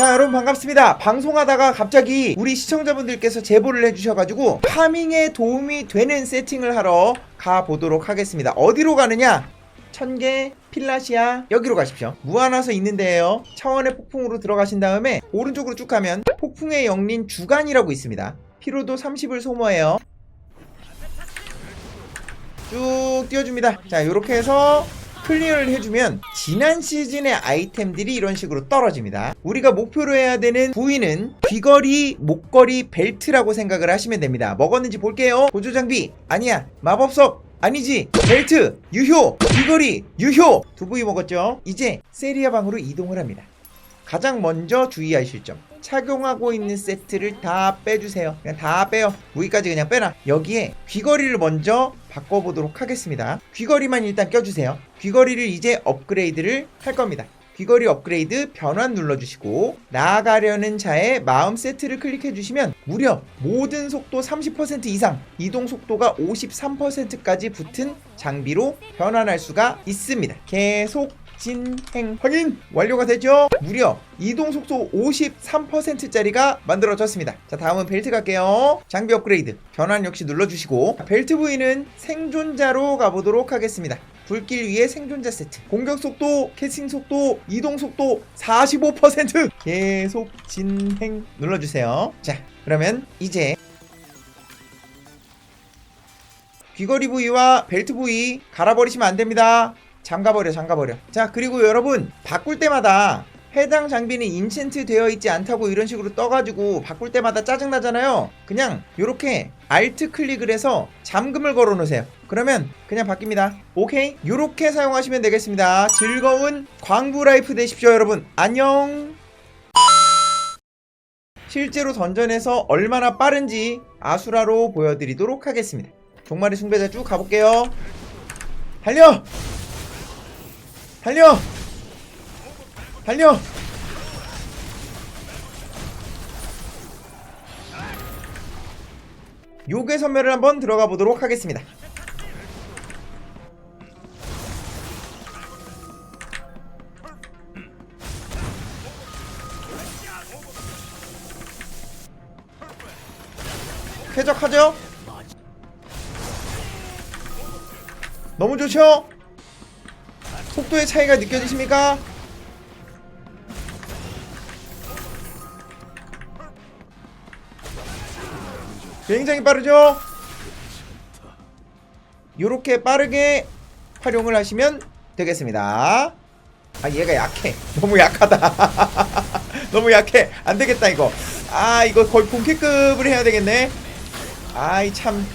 자 여러분 반갑습니다. 방송하다가 갑자기 우리 시청자분들께서 제보를 해주셔가지고 파밍에 도움이 되는 세팅을 하러 가보도록 하겠습니다. 어디로 가느냐? 천개 필라시아 여기로 가십시오. 무한화서 있는데요. 차원의 폭풍으로 들어가신 다음에 오른쪽으로 쭉 가면 폭풍의 영린 주간이라고 있습니다. 피로도 30을 소모해요. 쭉 띄워줍니다. 자 요렇게 해서 클리어를 해주면 지난 시즌의 아이템들이 이런 식으로 떨어집니다. 우리가 목표로 해야 되는 부위는 귀걸이, 목걸이, 벨트라고 생각을 하시면 됩니다. 먹었는지 볼게요. 보조 장비. 아니야. 마법석. 아니지. 벨트. 유효. 귀걸이. 유효. 두 부위 먹었죠? 이제 세리아 방으로 이동을 합니다. 가장 먼저 주의하실 점. 착용하고 있는 세트를 다 빼주세요. 그냥 다 빼요. 무기까지 그냥 빼놔. 여기에 귀걸이를 먼저 바꿔보도록 하겠습니다. 귀걸이만 일단 껴주세요. 귀걸이를 이제 업그레이드를 할 겁니다. 귀걸이 업그레이드 변환 눌러주시고 나아가려는 차에 마음 세트를 클릭해 주시면 무려 모든 속도 30% 이상 이동 속도가 53%까지 붙은 장비로 변환할 수가 있습니다. 계속 진행 확인. 완료가 되죠? 무려 이동 속도 53%짜리가 만들어졌습니다. 자 다음은 벨트 갈게요. 장비 업그레이드. 변환 역시 눌러주시고. 벨트 부위는 생존자로 가보도록 하겠습니다. 불길 위에 생존자 세트. 공격 속도 캐칭 속도 이동 속도 45% 계속 진행 눌러주세요. 자 그러면 이제 귀걸이 부위와 벨트 부위 갈아버리시면 안 됩니다. 잠가버려, 잠가버려. 자, 그리고 여러분, 바꿀 때마다 해당 장비는 인챈트 되어 있지 않다고 이런 식으로 떠가지고 바꿀 때마다 짜증나잖아요. 그냥 이렇게 알트 클릭을 해서 잠금을 걸어 놓으세요. 그러면 그냥 바뀝니다. 오케이? 이렇게 사용하시면 되겠습니다. 즐거운 광부 라이프 되십시오, 여러분. 안녕! 실제로 던전에서 얼마나 빠른지 아수라로 보여드리도록 하겠습니다. 종말의 숭배자 쭉 가볼게요. 달려! 달려! 달려! 요괴 선멸을 한번 들어가 보도록 하겠습니다. 쾌적하죠? 너무 좋죠? 속도의 차이가 느껴지십니까? 굉장히 빠르죠? 이렇게 빠르게 활용을 하시면 되겠습니다. 아 얘가 약해. 너무 약하다. 너무 약해. 안 되겠다 이거. 아 이거 거의 본캐급을 해야 되겠네. 아이 참